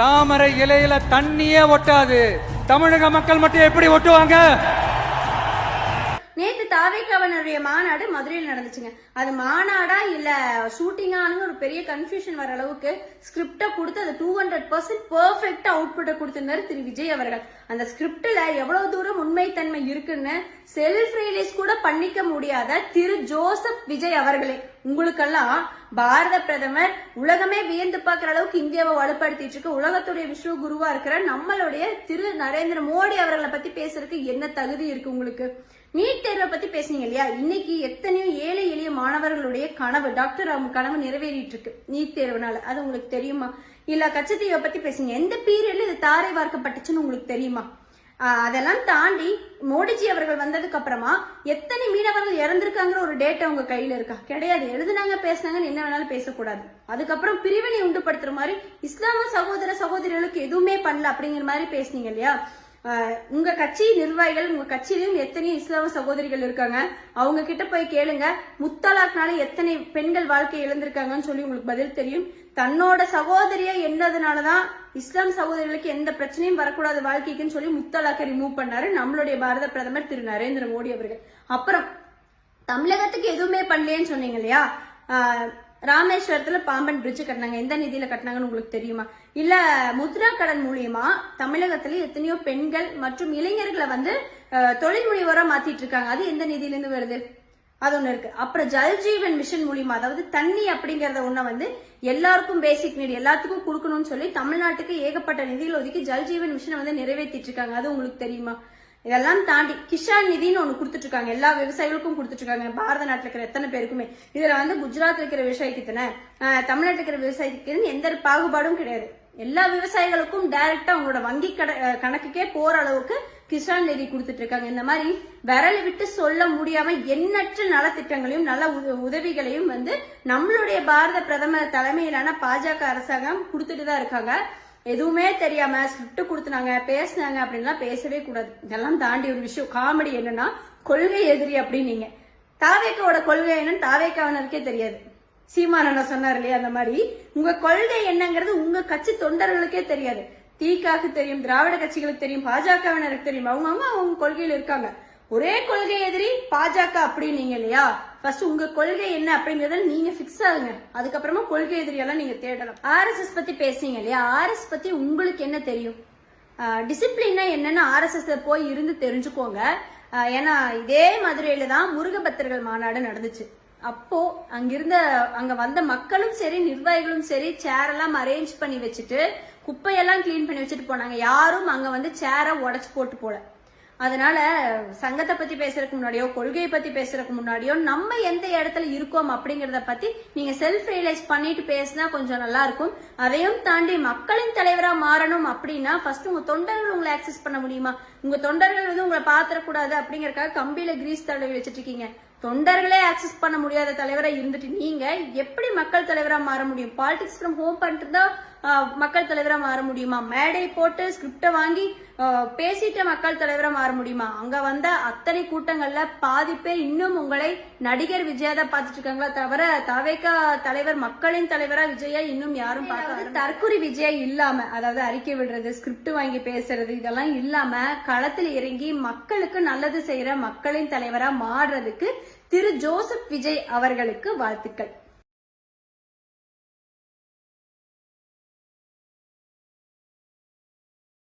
தாமரை இலையில தண்ணியே ஒட்டாது. தமிழக மக்கள் மட்டும் எப்படி ஒட்டுவாங்க? நேத்து தாவேக்காவனுடைய மாநாடு மதுரையில் நடந்துச்சுங்க. அது மாநாடா இல்ல ஷூட்டிங்கானு ஒரு பெரிய கன்ஃபியூஷன் வர அளவுக்கு ஸ்கிரிப்டை கொடுத்து அது டூ ஹண்ட்ரட் பர்சன்ட் பெர்ஃபெக்டா அவுட்புட்டை கொடுத்திருந்தாரு திரு. விஜய் அவர்கள். அந்த ஸ்கிரிப்ட்ல எவ்வளவு தூரம் உண்மைத்தன்மை இருக்குன்னு செல்ஃப் ரிலீஸ் கூட பண்ணிக்க முடியாத திரு. ஜோசப் விஜய் அவர்களே. உங்களுக்கெல்லாம் பாரத பிரதமர் உலகமே வியந்து பார்க்குற அளவுக்கு இந்தியாவை வலுப்படுத்திட்டு இருக்கு. உலகத்துடைய விஸ்வ குருவா இருக்கிற நம்மளுடைய திரு நரேந்திர மோடி அவர்களை பத்தி பேசுறதுக்கு என்ன தகுதி இருக்கு உங்களுக்கு? நீட் தேர்வை பத்தி பேசுனீங்க இல்லையா? இன்னைக்கு எத்தனையோ ஏழை எளிய மாணவர்களுடைய கனவு டாக்டர் அவங்க கனவு நிறைவேறிட்டு இருக்கு நீட் தேர்வுனால. அது உங்களுக்கு தெரியுமா? இல்ல கச்சத்தீவை பத்தி பேசுங்க எந்த பீரியட்ல இது தாரை வார்க்கப்பட்டுச்சுன்னு உங்களுக்கு தெரியுமா? அதெல்லாம் தாண்டி மோடிஜி அவர்கள் வந்ததுக்கு அப்புறமா எத்தனை மீனவர்கள் இறந்திருக்காங்கிற ஒரு டேட்டா உங்க கையில இருக்கா? கிடையாது. எழுதுனாங்க பேசுனாங்கன்னு என்ன வேணாலும் பேசக்கூடாது. அதுக்கப்புறம் பிரிவினை உண்டுபடுத்துற மாதிரி இஸ்லாம சகோதர சகோதரிகளுக்கு எதுவுமே பண்ணல அப்படிங்கிற மாதிரி பேசுனீங்க இல்லையா? உங்க கட்சி நிர்வாகிகள் உங்க கட்சியிலும் எத்தனை இஸ்லாம சகோதரிகள் இருக்காங்க? அவங்க கிட்ட போய் கேளுங்க. முத்தலாக்னால எத்தனை பெண்கள் வாழ்க்கை இழந்திருக்காங்கன்னு சொல்லி உங்களுக்கு பதில் தெரியும். தன்னோட சகோதரியை என்னதுனாலதான் இஸ்லாம் சகோதரிகளுக்கு எந்த பிரச்சனையும் வரக்கூடாது வாழ்க்கைக்குன்னு சொல்லி முத்தலாக்கை ரிமூவ் பண்ணாரு நம்மளுடைய பாரத பிரதமர் திரு. நரேந்திர மோடி அவர்கள். அப்புறம் தமிழகத்துக்கு எதுவுமே பண்ணலையேன்னு சொன்னீங்க இல்லையா? ராமேஸ்வரத்துல பாம்பன் பிரிட்ஜ் கட்டினாங்க. எந்த நிதியில கட்டினாங்கன்னு உங்களுக்கு தெரியுமா? இல்ல முத்ரா கடன் மூலியமா தமிழகத்துல எத்தனையோ பெண்கள் மற்றும் இளைஞர்களை வந்து தொழில் முனைவோரா மாத்திட்டு இருக்காங்க. அது எந்த நிதியிலிருந்து வருது? அது ஒண்ணு இருக்கு. அப்புறம் ஜல்ஜீவன் மிஷன் மூலியமா அதாவது தண்ணி அப்படிங்கறத ஒண்ண வந்து எல்லாருக்கும் பேசிக் நீட் எல்லாத்துக்கும் கொடுக்கணும்னு சொல்லி தமிழ்நாட்டுக்கு ஏகப்பட்ட நிதிகள் ஒதுக்கி ஜல்ஜீவன் மிஷனை வந்து நிறைவேற்றிட்டு இருக்காங்க. அது உங்களுக்கு தெரியுமா? இதெல்லாம் தாண்டி கிஷான் நிதின்னு ஒன்று கொடுத்துட்டு இருக்காங்க. எல்லா விவசாயிகளுக்கும் கொடுத்துட்டு இருக்காங்க. பாரத நாட்டில் இருக்கிற எத்தனை பேருக்குமே. இதுல வந்து குஜராத் இருக்கிற விவசாயிக்கு தானே? தமிழ்நாட்டில் இருக்கிற விவசாயிக்கு எந்த பாகுபாடும் கிடையாது. எல்லா விவசாயிகளுக்கும் டைரக்டா அவங்களோட வங்கி கட கணக்குக்கே போற அளவுக்கு கிசான் நிதி கொடுத்துட்டு இருக்காங்க. இந்த மாதிரி விரல் விட்டு சொல்ல முடியாம எண்ணற்ற நலத்திட்டங்களையும் நல்ல உத- உதவிகளையும் வந்து நம்மளுடைய பாரத பிரதமர் தலைமையிலான பாஜக அரசாங்கம் கொடுத்துட்டு தான் இருக்காங்க. எதுவுமே தெரியாம ஸ்கிரிப்ட் கொடுத்துனாங்க பேசுனாங்க அப்படின்லாம் பேசவே கூடாது. இதெல்லாம் தாண்டி ஒரு விஷயம். காமெடி என்னன்னா கொள்கை எதிரி அப்படின்னீங்க. தாவேக்காவோட கொள்கை என்னன்னு தாவேக்காவனருக்கே தெரியாது. சீமானண்ணா சொன்னார் இல்லையா அந்த மாதிரி உங்க கொள்கை என்னங்கிறது உங்க கட்சி தொண்டர்களுக்கே தெரியாது. தீக்காக்கு தெரியும் திராவிட கட்சிகளுக்கு தெரியும் பாஜகவினருக்கு தெரியும். அவங்க அவங்க அவங்க கொள்கையில இருக்காங்க. ஒரே கொள்கை எதிரி பாஜக அப்படின்னீங்க இல்லையா? ஃபர்ஸ்ட் உங்க கொள்கை என்ன அப்படிங்கறத நீங்க ஃபிக்ஸ் ஆகுங்க. அதுக்கப்புறமா கொள்கை எதிரியெல்லாம் நீங்க தேடலாம். ஆர்எஸ்எஸ் பத்தி பேசுறீங்க இல்லையா? ஆர்எஸ் பத்தி உங்களுக்கு என்ன தெரியும்? டிசிப்ளின்னா என்னன்னு ஆர்எஸ்எஸ் போய் இருந்து தெரிஞ்சுக்கோங்க. ஏன்னா இதே மதுரையில தான் முருகபக்தர்கள் மாநாடு நடந்துச்சு. அப்போ அங்கிருந்த அங்க வந்த மக்களும் சரி நிர்வாகிகளும் சரி சேர் எல்லாம் அரேஞ்ச் பண்ணி வச்சுட்டு குப்பையெல்லாம் க்ளீன் பண்ணி வச்சுட்டு போனாங்க. யாரும் அங்க வந்து சேரை உடச்சு போட்டு போல. அதனால சங்கத்தை பத்தி பேசுறதுக்கு முன்னாடியோ கொள்கையை பத்தி பேசுறதுக்கு முன்னாடியோ நம்ம எந்த இடத்துல இருக்கோம் அப்படிங்கறத பத்தி நீங்க செல்ஃப் ரியலைஸ் பண்ணிட்டு பேசினா கொஞ்சம் நல்லா இருக்கும். அதையும் தாண்டி மக்களின் தலைவரா மாறணும் அப்படின்னா ஃபர்ஸ்ட் உங்க தொண்டர்கள் உங்களை ஆக்சஸ் பண்ண முடியுமா? உங்க தொண்டர்கள் வந்து உங்களை பாத்திரக்கூடாது அப்படிங்கறக்காக கம்பியில கிரீஸ் தடவி வச்சிட்டு இருக்கீங்க. தொண்டர்களே ஆக்சஸ் பண்ண முடியாத தலைவரா இருந்துட்டு நீங்க எப்படி மக்கள் தலைவரா மாற முடியும்? பாலிடிக்ஸ் ஃப்ரம் ஹோம் பண்ணிட்டு தான் மக்கள் தலைவரா மாற முடியுமா? மேடை போட்டு ஸ்கிரிப்டை வாங்கி பேசிட்டு மக்கள் தலைவரா மாற முடியுமா? அங்க வந்த அத்தனை கூட்டங்கள்ல பாதி பேர் இன்னும் உங்களை நடிகர் விஜயா தான் பார்த்துட்டு இருக்காங்களா தவிர தவேகா தலைவர் மக்களின் தலைவரா விஜயா இன்னும் யாரும் பார்க்க தற்குறி விஜயா இல்லாம அதாவது அறிக்கை விடுறது ஸ்கிரிப்ட் வாங்கி பேசுறது இதெல்லாம் இல்லாம களத்தில் இறங்கி மக்களுக்கு நல்லது செய்யற மக்களின் தலைவரா மாறுறதுக்கு திரு ஜோசப் விஜய் அவர்களுக்கு வாழ்த்துக்கள்.